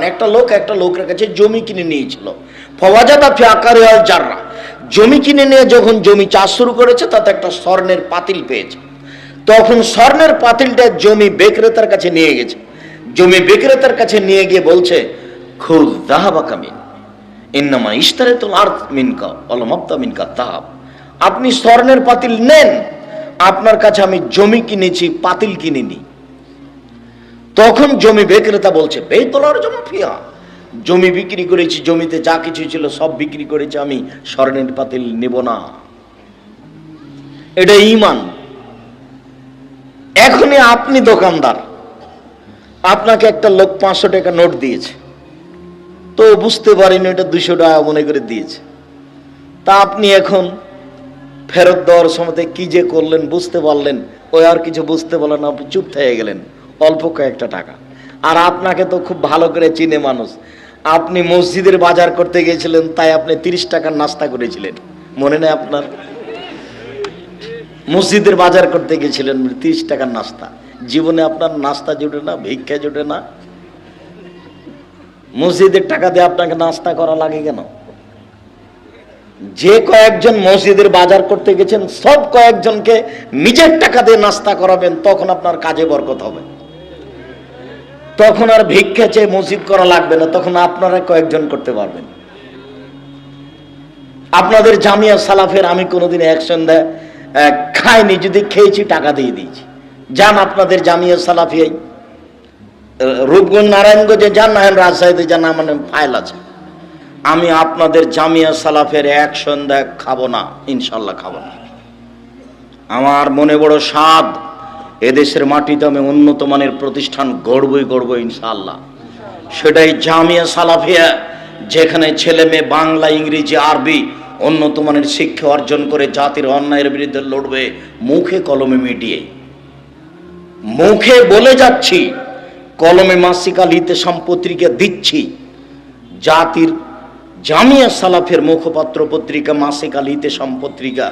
জাররান একটা লোক একটা লোকের কাছে জমি কিনে নিয়েছিল। ফওয়াজাদা ফি আকারে জাররা। জমি কিনে নিয়ে যখন জমি চাষ শুরু করেছে, তাতে একটা স্বর্ণের পাতিল পেয়েছে। তখন স্বর্ণের পাতিলটা জমি বিক্রেতার কাছে নিয়ে গেছে। জমি বিক্রেতার কাছে নিয়ে গিয়ে বলছে খুদ দাহাবা কামিন ইন্নামা ইস্তারে তো আর মিনকা অলমাপ্তা মিনকা তাহাব। আপনি স্বর্ণের পাতিল নেন। আপনার কাছে আমি জমি কিনেছি, পাতিল কিনিনি। তখন জমি বিক্রেতা বলছে বেতলার জমি ফিয়া। জমি বিক্রি করেছি, জমিতে যা কিছু ছিল সব বিক্রি করেছি, আমি স্বর্ণের পাতিল নেব না। এটা ইমান এখনই আপনি দোকানদার। আপনাকে একটা লোক পাঁচশো টাকা নোট দিয়েছে। তো বুঝতে পারেনি এটা দুশো টাকা মনে করে দিয়েছে। তা আপনি এখন ফেরত দেওয়ার সময় কি যে করলেন, বুঝতে পারলেন। ওই আর কিছু বুঝতে পারলেন আপনি চুপ থেকে গেলেন। অল্প কয়েকটা টাকা। আর আপনাকে তো খুব ভালো করে চিনে মানুষ। আপনি মসজিদের বাজার করতে গিয়েছিলেন, তাই আপনি তিরিশ টাকার নাস্তা করেছিলেন। মনে নেই আপনার? মসজিদের বাজার করতে গেছিলেন তিরিশ টাকার নাস্তা। জীবনে আপনার নাস্তা জুটে না, ভিক্ষা জুটে না? মসজিদের টাকা দিয়ে আপনাকে নাস্তা করা লাগে কেন? যে কয়েকজন মসজিদের বাজার করতে গেছেন, সব কয়েকজনকে নিজের টাকা দিয়ে নাস্তা করাবেন, তখন আপনার কাজে বরকত হবে। তখন আর ভিক্ষা চেয়ে মসজিদ করা লাগবে না তখন আপনারা কয়েকজন করতে পারবেন। আপনাদের জামিয়া সালাফের আমি কোনোদিন এক সন্ধ্যায় আহ, খাইনি যদি খেয়েছি টাকা দিয়ে দিয়েছি। যান আপনাদের জামিয়া সালাফিয়াই রূপগঞ্জ নারায়ণগঞ্জে যান না রাজশাহীতে যান আমার ফাইল আছে। আমি আপনাদের জামিয়া সালাফের এক সন্ধ্যায় খাব না ইনশাল্লাহ খাব না। আমার মনে বড় স্বাদ। এদেশের মাটিতে আমি উন্নত মানের প্রতিষ্ঠান গড়বই গড়বো ইনশাল্লাহ সেটাই জামিয়া সালাফিয়া, যেখানে ছেলে মেয়ে বাংলা, ইংরেজি, আরবি উন্নত মানের শিক্ষা অর্জন করে জাতির অন্যায়ের বিরুদ্ধে লড়বে, মুখে কলমে মিটিয়ে। মুখে বলে যাচ্ছি, কলমে মাসিকা লিতে সম্পত্রিকা দিচ্ছি। জাতির জামিয়া সালাফের মুখপাত্র পত্রিকা, মাসিক আলিতে সম্পত্রিকা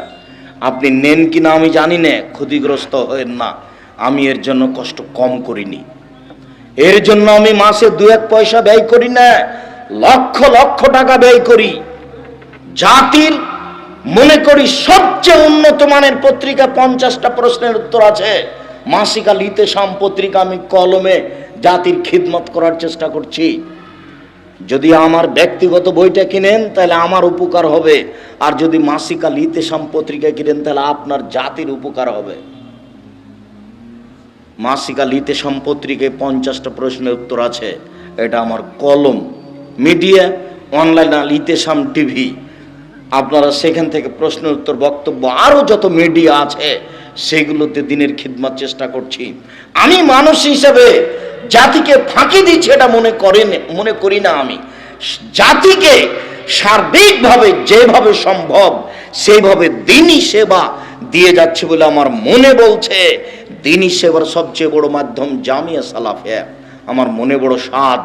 আপনি নেন কিনা আমি জানি না, ক্ষতিগ্রস্ত হয়েন না। আমি এর জন্য কষ্ট কম করিনি। এর জন্য আমি মাসে দু এক পয়সা ব্যয় করি না, লক্ষ লক্ষ টাকা ব্যয় করি। জাতির মনে করি সবচেয়ে উন্নত মানের পত্রিকা পঞ্চাশটা প্রশ্নের উত্তর আছে। মাসিকা লিতে সাম পত্রিকা আমি কলমে জাতির খিদমত করার চেষ্টা করছি। যদি আমার ব্যক্তিগত বইটা কিনেন, তাহলে আমার উপকার হবে। আর যদি মাসিকা লিতে সাম পত্রিকা কিনেন, তাহলে আপনার জাতির উপকার হবে। মাসিকা লিতে সাম পত্রিকায় পঞ্চাশটা প্রশ্নের উত্তর আছে। এটা আমার কলম। মিডিয়া, অনলাইন লিতে সাম টিভি। আপনারা সেখান থেকে প্রশ্নের উত্তর, বক্তব্য, আরও যত মিডিয়া আছে, সেগুলোতে দিনের খিদমার চেষ্টা করছি। আমি মানুষ হিসেবে জাতিকে ফাঁকি দিচ্ছি এটা মনে করেন, মনে করি না আমি। জাতিকে সার্বিকভাবে যেভাবে সম্ভব সেইভাবে দিনই সেবা দিয়ে যাচ্ছে বলে আমার মনে বলছে। দিনই সেবার সবচেয়ে বড় মাধ্যম জামিয়া সালাফিয়া আমার মনে বড় স্বাদ।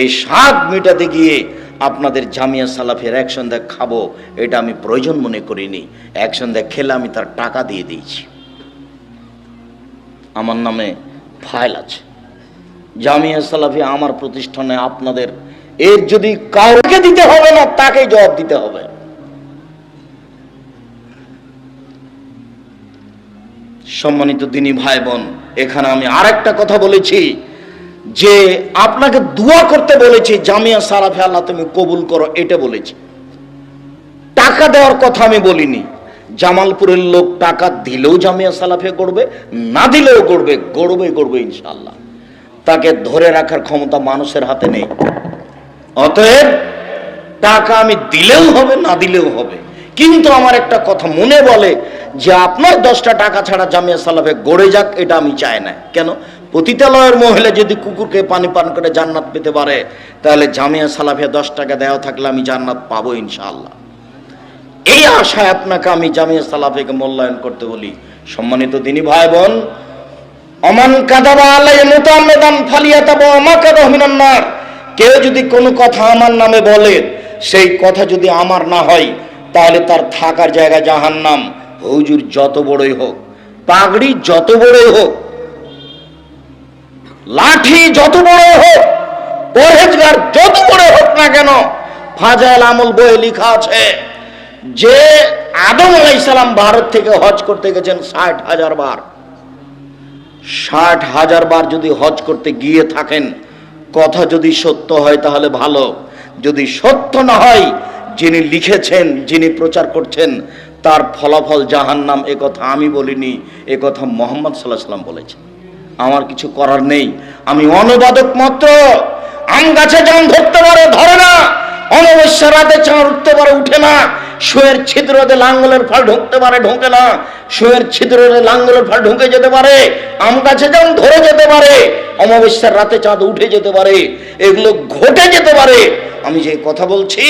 এই স্বাদ মেটাতে গিয়ে আপনাদের জামিয়া সালাফের এক সন্ধ্যা খাব, এটা আমি প্রয়োজন মনে করিনি। এক সন্ধ্যা খেলে আমি তার টাকা দিয়ে দিয়েছি। আমার নামে ফাইল আছে। জামিয়া সালাফি আমার প্রতিষ্ঠানে আপনাদের, এর যদি কাউকে দিতে হবে না তাকে জবাব দিতে হবে। সম্মানিত দিনী ভাই বোন এখানে আমি আরেকটা কথা বলেছি, যে আপনাকে দোয়া করতে বলেছি, জামিয়া সালাফে আল্লাহ তুমি কবুল করো, এটা বলেছি। টাকা দেওয়ার কথা আমি বলিনি। জামালপুরের লোক টাকা দিলেও জামিয়া সালাফে করবে না দিলেও করবে গড়বে গড়বে ইনশাল্লাহ তাকে ধরে রাখার ক্ষমতা মানুষের হাতে নেই। অতএব টাকা আমি দিলেও হবে, না দিলেও হবে। কিন্তু আমার একটা কথা মনে বলে যে আপনার দশটা টাকা ছাড়া জামিয়া সালাফে গড়ে যাক, এটা আমি চাই না। কেন? পতিতালয়ের মহিলা যদি কুকুরকে পানি পান করে জান্নাত পেতে পারে, তাহলে জামিয়া সালাফে দশ টাকা দেওয়া থাকলে আমি জান্নাত পাবো ইনশাআল্লাহ। এই আশায় আপনাকে আমি জামিয়া সালাফেকে মূল্যায়ন করতে বলি। সম্মানিত দিনী ভাই বোন অমান কাদাবা আমাকে কেউ যদি কোনো কথা আমার নামে বলে, সেই কথা যদি আমার না হয় তাহলে তার থাকার জায়গা জাহান্নাম। হুজুর যত বড়ই হোক, পাগড়ি যত বড়ই হোক, লাঠি যত বড় হোক, পরহেজগার যত বড় হোক না কেন, ফাজাইল আমল বইয়ে লেখা আছে, যে আদম আলাইসালাম ভারত থেকে হজ করতে গেছেন ষাট হাজার বার। ষাট হাজার বার যদি হজ করতে গিয়ে থাকেন, কথা যদি সত্য হয় তাহলে ভালো, যদি সত্য না হয় যিনি লিখেছেন, যিনি প্রচার করছেন, তার ফলাফল জাহান্নাম, এ কথা আমি বলিনি কথা মোহাম্মদ সাল্লাহ সাল্লাম বলেছেন। আমার কিছু করার নেই। আমি অনুবাদক মাত্র। আম গাছে জাম ধরতে পারে, ধরে না। অমাবস্যা রাতে চাঁদ উঠতে পারে, উঠে না। শুয়ের ছিদ্রতে লাঙ্গলের ফল ঢুকতে পারে, ঢোকে না। শুয়ের ছিদ্রতে লাঙ্গলের ফল ঢুকে যেতে পারে। আম গাছে যেমন ধরে যেতে পারে। অমাবস্যার রাতে চাঁদ উঠে যেতে পারে। এগুলো ঘটে যেতে পারে। আমি যে কথা বলছি,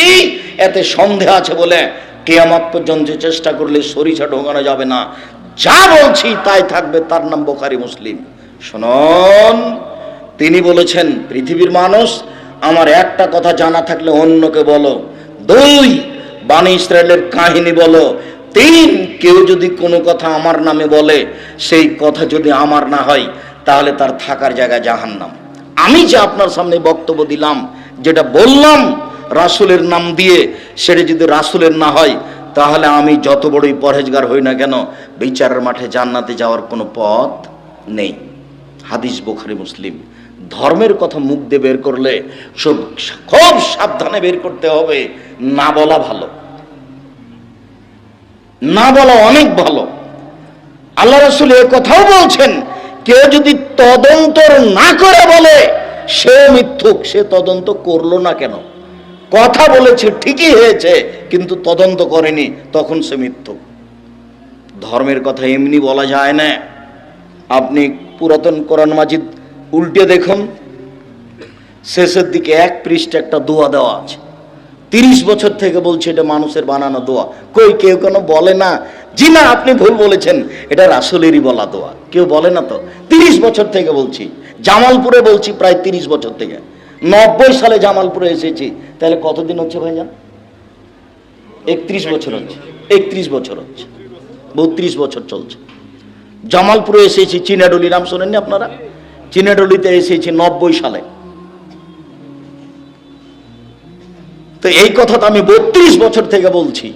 এতে সন্দেহ আছে বলে কেয়ামত পর্যন্ত চেষ্টা করলে সরিষা ঢোকানো যাবে না। যা বলছি তাই থাকবে, তার নাম বোখারি মুসলিম। শুনুন, তিনি বলেছেন, পৃথিবীর মানুষ, আমার একটা কথা জানা থাকলে অন্যকে বলো। দুই বাণী ইসরায়েলের কাহিনী বলো। তিন, কেউ যদি কোনো কথা আমার নামে বলে, সেই কথা যদি আমার না হয়, তাহলে তার থাকার জায়গা জাহান্নাম। আমি যে আপনার সামনে বক্তব্য দিলাম যেটা বললাম রাসুলের নাম দিয়ে, সেটা যদি রাসুলের না হয়, তাহলে আমি যত বড়ই পরহেজগার হই না কেন, বিচারের মাঠে জান্নাতে যাওয়ার কোনো পথ নেই। হাদিস বোখারি, মুসলিম। ধর্মের কথা মুখ দিয়ে বের করলে সব খুব সাবধানে বের করতে হবে। না বলা ভালো। না বলা অনেক ভালো। আল্লাহ রসুল এ কথাও বলছেন, কেউ যদি তদন্ত না করে বলে সে মিথ্যুক, সে তদন্ত করল না কেন? কথা বলেছে, ঠিকই হয়েছে, কিন্তু তদন্ত করেনি, তখন সে মিথ্যুক। ধর্মের কথা এমনি বলা যায় না। আপনি পুরাতন কোরআন মাজিদ উল্টে দেখুন। শেষের দিকে এক পৃষ্ঠে একটা দোয়া দেওয়া আছে। তিরিশ বছর থেকে বলছে এটা মানুষের বানানো দোয়া। কই, কেউ কেন বলে না? জি না, আপনি ভুল বলেছেন। এটা রাসুলেরই বলা দোয়া। কেউ বলে না তো? তিরিশ বছর থেকে বলছি। জামালপুরে বলছি প্রায় তিরিশ বছর থেকে। নব্বই সালে জামালপুরে এসেছি। তাহলে কতদিন হচ্ছে ভাইজান? একত্রিশ বছর হচ্ছে। একত্রিশ বছর হচ্ছে। বত্রিশ বছর চলছে। জামালপুরে এসেছি চিনাডলি, নাম শোনেননি আপনারা? চিনাডলিতে এসেছি নব্বই সালে। তো এই কথা তো আমি বত্রিশ বছর থেকে বলছি।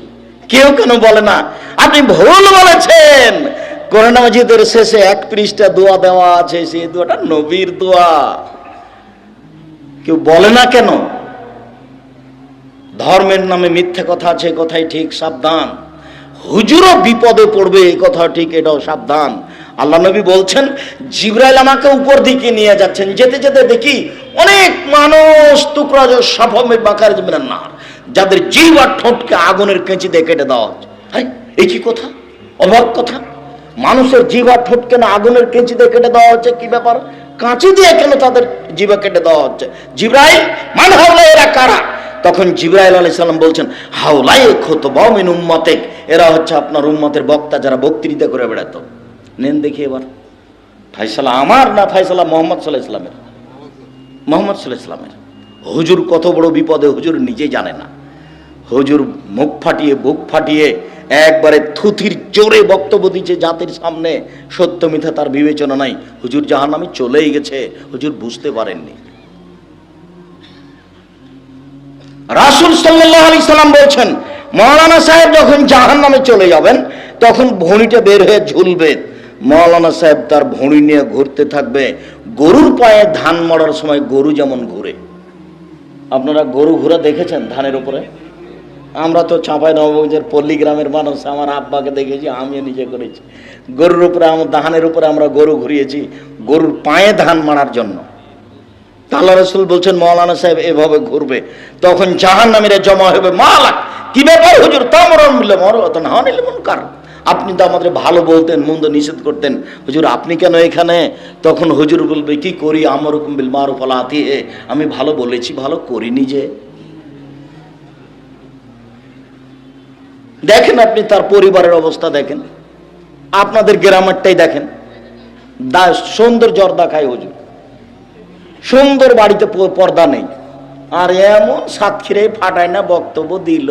কেউ কেন বলে না। আপনি ভুল বলেছেন। করোনা মসজিদের শেষে এক পৃষ্ঠা দোয়া দেওয়া আছে, সেই দোয়াটা নবীর দোয়া। কেউ বলে না কেন? ধর্মের নামে মিথ্যে কথা আছে কথাই ঠিক, সাবধান। হুজুরও বিপদে পড়বে এই কথা ঠিক, এটাও সাবধান। আল্লাহ নবী বলছেন, জিব্রাইল আমাকে উপর দিকে নিয়ে যাচ্ছেন, যেতে যেতে দেখি অনেক মানুষ টুকরা সাফমে বাকার না যাদের জিভ আর ঠোঁটকে আগুনের কেঁচিতে কেটে দেওয়া হচ্ছে। এই কি কথা? অবাক কথা? মানুষের জিভ ঠোঁটকে না আগুনের কেঁচি দিয়ে কেটে দেওয়া হচ্ছে, কি ব্যাপার? কাঁচি দিয়ে কেন তাদের জিভা কেটে দেওয়া হচ্ছে? জিব্রাইল, মান হাওলা এরা কারা? তখন জিব্রাইল আলাইহিস সালাম বলছেন হাওলাই খত বামিন উম্মতে এরা হচ্ছে আপনার উম্মতের বক্তা যারা বক্তৃতা করে বেড়াতো। নেন দেখি এবার। ফাইসালা আমার না ফাইসালা মোহাম্মদ সাল্লাহ ইসলামের মোহাম্মদ সাল্লাহ ইসলামের হুজুর কত বড় বিপদে, হুজুর নিজে জানে না। হুজুর মুখ ফাটিয়ে, বুক ফাটিয়ে একবারে থুথির জোরে বক্তব্য দিচ্ছে জাতির সামনে। সত্য মিথ্যা তার বিবেচনা নাই। হুজুর জাহান নামে চলেই গেছে। হুজুর বুঝতে পারেননি। রাসুল সাল্লাহ আলি সাল্লাম বলছেন, মৌলানা সাহেব যখন জাহান নামে চলে যাবেন, তখন ভণিটা বের হয়ে ঝুলবে। মৌলানা সাহেব তার ভণি নিয়ে ঘুরতে থাকবে। গরুর পায়ে ধান মরার সময় গরু যেমন ঘুরে। আপনারা গরু ঘোরা দেখেছেন ধানের উপরে? আমরা তো চাঁপাই নবগঞ্জের পল্লী গ্রামের মানুষ, আমার আব্বাকে দেখেছি, আমিও নিজে করেছি। গরুর উপরে আমার ধানের উপরে আমরা গরু ঘুরিয়েছি, গরুর পায়ে ধান মারার জন্য। আল্লাহ রসুল বলছেন, মৌলানা সাহেব, এভাবে ঘুরবে, তখন জাহান নামীরা জমা হবে মালা কি ব্যাপার হুজুর? তামরম মিলে মরতন হানিল মুনকার। আপনি তো আমাদের ভালো বলতেন, মন্দ নিষেধ করতেন। হুজুর, আপনি কেন এখানে? তখন হুজুর বলবে, কি করি? আমার বিল মারুফ আলা আতিহে আমি ভালো বলেছি, ভালো করিনি যে। দেখেন আপনি তার পরিবারের অবস্থা দেখেন। আপনাদের গ্রামেরটাই দেখেন। দা, সুন্দর জর্দা খায় হুজুর। সুন্দর বাড়িতে পর্দা নেই। আর এমন সাতক্ষীরে ফাটায় না, বক্তব্য দিল।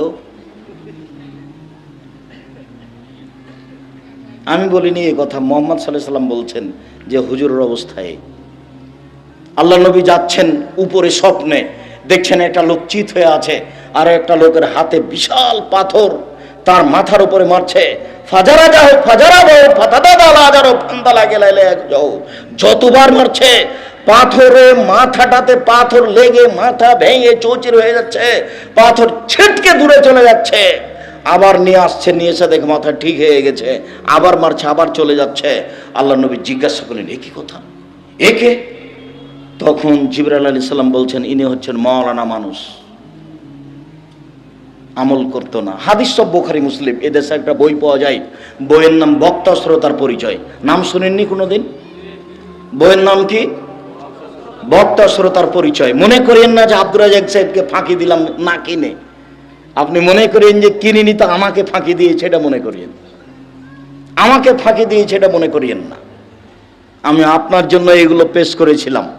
আমি বলিনি এই কথা, মোহাম্মদ সাল্লাহ সাল্লাম বলছেন যে হুজুরের অবস্থায় আল্লাহ নবী যাচ্ছেন উপরে স্বপ্নে, দেখছেন একটা লোক চিত হয়ে আছে, আর একটা লোকের হাতে বিশাল পাথর। তার মাথার উপরে মারছে। ফাজারা যাও ফাজারা যাও, ফাতাদা দালা যাও ফান্দালা গেলাইলে যাও। যতবার মারছে, পাথরে মাথাটাতে পাথর লেগে মাথা ভেঙে চৌচির হয়ে যাচ্ছে, পাথর ছিটকে দূরে চলে যাচ্ছে। আবার নিয়ে আসছে, নিয়ে এসে দেখে মাথা ঠিক হয়ে গেছে, আবার মারছে, আবার চলে যাচ্ছে। আল্লাহ নবী জিজ্ঞাসা করলেন, এ কি কথা? একে তখন জিবরাল আলী সাল্লাম বলছেন, ইনি হচ্ছেন মাওলানা মানুষ। আমল করতো না। হাদিস সব বোখারি মুসলিম। এদেশে একটা বই পাওয়া যায়। বইয়ের নাম বক্তা শ্রোতার পরিচয়। নাম শুনেননি কোনোদিন? বইয়ের নাম কি? বক্তা শ্রোতার পরিচয়। মনে করেন না যে আব্দুর রাজাক সাহেবকে ফাঁকি দিলাম, না কিনে। আপনি মনে করেন যে কিনিনি তো আমাকে ফাঁকি দিয়েছে এটা মনে করিয়েন। আমাকে ফাঁকি দিয়েছে এটা মনে করিয়েন না। আমি আপনার জন্য এগুলো পেশ করেছিলাম।